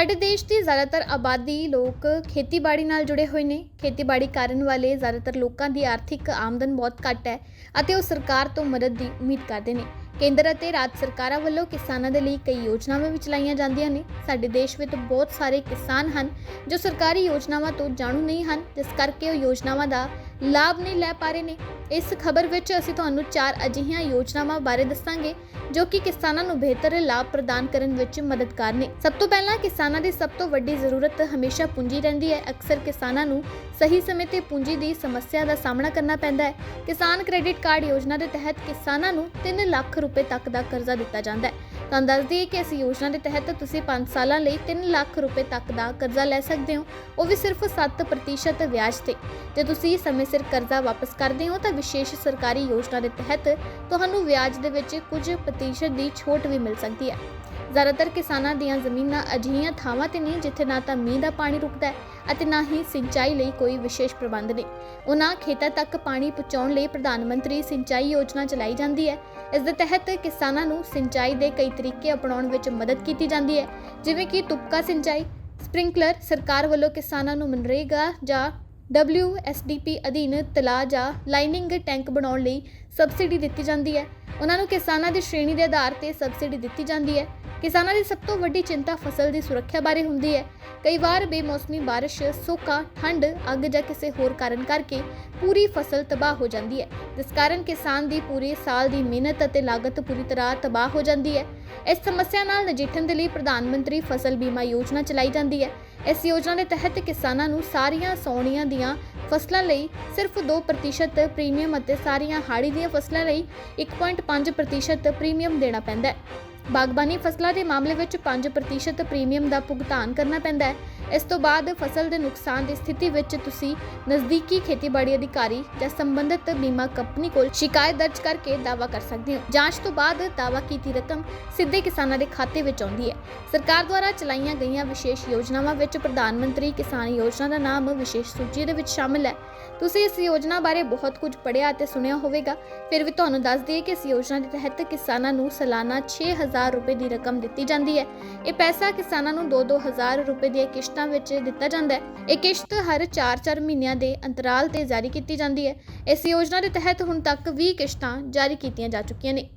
ਸਾਡੇ ਦੇਸ਼ ਦੀ ਜ਼ਿਆਦਾਤਰ ਆਬਾਦੀ ਲੋਕ ਖੇਤੀਬਾੜੀ ਨਾਲ ਜੁੜੇ ਹੋਏ ਨੇ। ਖੇਤੀਬਾੜੀ ਕਰਨ ਵਾਲੇ ਜ਼ਿਆਦਾਤਰ ਲੋਕਾਂ ਦੀ ਆਰਥਿਕ ਆਮਦਨ ਬਹੁਤ ਘੱਟ ਹੈ ਅਤੇ ਉਹ ਸਰਕਾਰ ਤੋਂ ਮਦਦ ਦੀ ਉਮੀਦ ਕਰਦੇ ਨੇ। ਕੇਂਦਰ ਅਤੇ ਰਾਜ ਸਰਕਾਰਾਂ ਵੱਲੋਂ ਕਿਸਾਨਾਂ ਦੇ ਲਈ ਕਈ ਯੋਜਨਾਵਾਂ ਵੀ ਚਲਾਈਆਂ ਜਾਂਦੀਆਂ ਨੇ। ਸਾਡੇ ਦੇਸ਼ ਵਿੱਚ ਬਹੁਤ ਸਾਰੇ ਕਿਸਾਨ ਹਨ ਜੋ ਸਰਕਾਰੀ ਯੋਜਨਾਵਾਂ ਤੋਂ ਜਾਣੂ ਨਹੀਂ ਹਨ। ਜਿਸ ਕਰਕੇ ਉਹ ਯੋਜਨਾਵਾਂ ਦਾ ਲਾਭ ਨਹੀਂ ਲੈ ਪਾ ਰਹੇ ਨੇ। ਇਸ ਖਬਰ ਵਿੱਚ ਅਸੀਂ ਤੁਹਾਨੂੰ ਚਾਰ ਅਜਿਹੀਆਂ ਯੋਜਨਾਵਾਂ ਬਾਰੇ ਦੱਸਾਂਗੇ, ਜੋ ਕਿ ਕਿਸਾਨਾਂ ਨੂੰ ਬਿਹਤਰ ਲਾਭ ਪ੍ਰਦਾਨ ਕਰਨ ਵਿੱਚ ਮਦਦਗਾਰ ਨੇ। ਸਭ ਤੋਂ ਪਹਿਲਾਂ ਕਿਸਾਨਾਂ ਦੀ ਸਭ ਤੋਂ ਵੱਡੀ ਜ਼ਰੂਰਤ ਹਮੇਸ਼ਾ ਪੂੰਜੀ ਰਹਿੰਦੀ ਹੈ। ਅਕਸਰ ਕਿਸਾਨਾਂ ਨੂੰ ਸਹੀ ਸਮੇਂ ਤੇ ਪੂੰਜੀ ਦੀ ਸਮੱਸਿਆ ਦਾ ਸਾਹਮਣਾ ਕਰਨਾ ਪੈਂਦਾ ਹੈ। ਕਿਸਾਨ ਕ੍ਰੈਡਿਟ ਕਾਰਡ ਯੋਜਨਾ ਦੇ ਤਹਿਤ ਕਿਸਾਨਾਂ ਨੂੰ 3 ਲੱਖ ਰੁਪਏ ਤੱਕ ਦਾ ਕਰਜ਼ਾ ਦਿੱਤਾ ਜਾਂਦਾ ਹੈ। ਤੁਹਾਨੂੰ ਦੱਸ ਦਈਏ ਕਿ ਇਸ ਯੋਜਨਾ ਦੇ ਤਹਿਤ ਤੁਸੀਂ 5 ਸਾਲਾਂ ਲਈ 3 ਲੱਖ ਰੁਪਏ ਤੱਕ ਦਾ ਕਰਜ਼ਾ ਲੈ ਸਕਦੇ ਹੋ। ਉਹ ਵੀ ਸਿਰਫ 7% ਵਿਆਜ ਤੇ। ਜੇ ਤੁਸੀਂ ਸਮੇਂ ਸਿਰ ਕਰਜ਼ਾ ਵਾਪਸ ਕਰਦੇ ਹੋ, ਤਾਂ ਵਿਸ਼ੇਸ਼ ਸਰਕਾਰੀ ਯੋਜਨਾ ਦੇ ਤਹਿਤ ਤੁਹਾਨੂੰ ਵਿਆਜ ਦੇ ਵਿੱਚ ਕੁਝ ਪ੍ਰਤੀਸ਼ਤ ਦੀ ਛੋਟ ਵੀ ਮਿਲ ਸਕਦੀ ਹੈ। ਜ਼ਿਆਦਾਤਰ ਕਿਸਾਨਾਂ ਦੀਆਂ ਜ਼ਮੀਨਾਂ ਅਜਿਹੀਆਂ ਥਾਵਾਂ ਤੇ ਨੇ ਜਿੱਥੇ ਨਾ ਤਾਂ ਮੀਂਹ ਦਾ ਪਾਣੀ ਰੁਕਦਾ ਹੈ ਅਤੇ ਨਾ ਹੀ ਸਿੰਚਾਈ ਲਈ ਕੋਈ ਵਿਸ਼ੇਸ਼ ਪ੍ਰਬੰਧ ਨੇ। ਉਹਨਾਂ ਖੇਤਾਂ ਤੱਕ ਪਾਣੀ ਪਹੁੰਚਾਉਣ ਲਈ ਪ੍ਰਧਾਨ ਮੰਤਰੀ ਸਿੰਚਾਈ ਯੋਜਨਾ ਚਲਾਈ ਜਾਂਦੀ ਹੈ। ਇਸ ਦੇ ਤਹਿਤ ਕਿਸਾਨਾਂ ਨੂੰ ਸਿੰਚਾਈ ਦੇ ਕਈ ਤਰੀਕੇ ਅਪਣਾਉਣ ਵਿੱਚ ਮਦਦ ਕੀਤੀ ਜਾਂਦੀ ਹੈ, ਜਿਵੇਂ ਕਿ ਤੁਪਕਾ ਸਿੰਚਾਈ, ਸਪ੍ਰਿੰਕਲਰ ਸਰਕਾਰ ਵੱਲੋਂ ਕਿਸਾਨਾਂ ਨੂੰ ਮਨਰੇਗਾ ਜਾਂ WSDP ਅਧੀਨ ਤਲਾਅ ਜਾਂ ਲਾਈਨਿੰਗ ਟੈਂਕ ਬਣਾਉਣ ਲਈ ਸਬਸਿਡੀ ਦਿੱਤੀ ਜਾਂਦੀ ਹੈ। ਉਹਨਾਂ ਨੂੰ ਕਿਸਾਨਾਂ ਦੀ ਸ਼੍ਰੇਣੀ ਦੇ ਆਧਾਰ ਤੇ ਸਬਸਿਡੀ ਦਿੱਤੀ ਜਾਂਦੀ ਹੈ। ਕਿਸਾਨਾਂ ਦੀ ਸਭ ਤੋਂ ਵੱਡੀ ਚਿੰਤਾ ਫਸਲ ਦੀ ਸੁਰੱਖਿਆ ਬਾਰੇ ਹੁੰਦੀ ਹੈ। ਕਈ ਵਾਰ ਬੇਮੌਸਮੀ ਬਾਰਿਸ਼, ਸੋਕਾ, ਠੰਡ, ਅੱਗ ਜਾਂ ਕਿਸੇ ਹੋਰ ਕਾਰਨ ਕਰਕੇ ਪੂਰੀ ਫਸਲ ਤਬਾਹ ਹੋ ਜਾਂਦੀ ਹੈ। ਜਿਸ ਕਾਰਨ ਕਿਸਾਨ ਦੀ ਪੂਰੇ ਸਾਲ ਦੀ ਮਿਹਨਤ ਅਤੇ ਲਾਗਤ ਪੂਰੀ ਤਰ੍ਹਾਂ ਤਬਾਹ ਹੋ ਜਾਂਦੀ ਹੈ। ਇਸ ਸਮੱਸਿਆ ਨਾਲ ਨਜਿੱਠਣ ਦੇ ਲਈ ਪ੍ਰਧਾਨ ਮੰਤਰੀ ਫਸਲ ਬੀਮਾ ਯੋਜਨਾ ਚਲਾਈ ਜਾਂਦੀ ਹੈ। ਇਸ ਯੋਜਨਾ ਦੇ ਤਹਿਤ ਕਿਸਾਨਾਂ ਨੂੰ ਸਾਰੀਆਂ ਸੌਣੀਆਂ ਦੀਆਂ ਫਸਲਾਂ ਲਈ ਸਿਰਫ 2% ਪ੍ਰੀਮੀਅਮ ਅਤੇ ਸਾਰੀਆਂ ਹਾੜੀ ਦੀਆਂ ਫਸਲਾਂ ਲਈ 1.5% ਪ੍ਰੀਮੀਅਮ ਦੇਣਾ ਪੈਂਦਾ ਹੈ। ਬਾਗਬਾਨੀ ਫਸਲਾਂ ਦੇ ਮਾਮਲੇ ਵਿੱਚ 5% ਪ੍ਰੀਮੀਅਮ ਦਾ ਭੁਗਤਾਨ ਕਰਨਾ ਪੈਂਦਾ ਹੈ। ਇਸ ਤੋਂ ਬਾਅਦ ਫਸਲ ਦੇ ਨੁਕਸਾਨ ਦੀ ਸਥਿਤੀ ਵਿੱਚ ਤੁਸੀਂ ਨਜ਼ਦੀਕੀ ਖੇਤੀਬਾੜੀ ਅਧਿਕਾਰੀ ਜਾਂ ਸੰਬੰਧਿਤ ਬੀਮਾ ਕੰਪਨੀ ਕੋਲ ਸ਼ਿਕਾਇਤ ਦਰਜ ਕਰਕੇ ਦਾਅਵਾ ਕਰ ਸਕਦੇ ਹੋ। ਜਾਂਚ ਤੋਂ ਬਾਅਦ ਦਾਅਵਾ ਕੀਤੀ ਰਕਮ ਸਿੱਧੇ ਕਿਸਾਨਾਂ ਦੇ ਖਾਤੇ ਵਿੱਚ ਆਉਂਦੀ ਹੈ। ਸਰਕਾਰ ਦੁਆਰਾ ਚਲਾਈਆਂ ਗਈਆਂ ਵਿਸ਼ੇਸ਼ ਯੋਜਨਾਵਾਂ ਵਿੱਚ ਪ੍ਰਧਾਨ ਮੰਤਰੀ ਕਿਸਾਨ ਯੋਜਨਾ ਦਾ ਨਾਮ ਵਿਸ਼ੇਸ਼ ਸੂਚੀ ਦੇ ਵਿੱਚ ਸ਼ਾਮਿਲ ਹੈ। ਤੁਸੀਂ ਇਸ ਯੋਜਨਾ ਬਾਰੇ ਬਹੁਤ ਕੁਝ ਪੜ੍ਹਿਆ ਅਤੇ ਸੁਣਿਆ ਹੋਵੇਗਾ। ਫਿਰ ਵੀ ਤੁਹਾਨੂੰ ਦੱਸ ਦਈਏ ਕਿ ਇਸ ਯੋਜਨਾ ਦੇ ਤਹਿਤ ਕਿਸਾਨਾਂ ਨੂੰ ਸਾਲਾਨਾ 6000 ਰੁਪਏ ਦੀ ਰਕਮ ਦਿੱਤੀ ਜਾਂਦੀ ਹੈ। ਇਹ ਪੈਸਾ ਕਿਸਾਨਾਂ ਨੂੰ 2-2000 ਰੁਪਏ ਦੀਆਂ ਕਿਸ਼ਤਾਂ ਕਿਸ਼ਤਾਂ ਵਿੱਚ ਦਿੱਤਾ ਜਾਂਦਾ ਹੈ। ਇਹ ਕਿਸ਼ਤ ਹਰ 4-4 ਮਹੀਨਿਆਂ ਦੇ ਅੰਤਰਾਲ ਤੇ ਜਾਰੀ ਕੀਤੀ ਜਾਂਦੀ ਹੈ। ਇਸ ਯੋਜਨਾ ਦੇ ਤਹਿਤ ਹੁਣ ਤੱਕ 20 ਕਿਸ਼ਤਾਂ ਜਾਰੀ ਕੀਤੀਆਂ ਜਾ ਚੁੱਕੀਆਂ ਨੇ।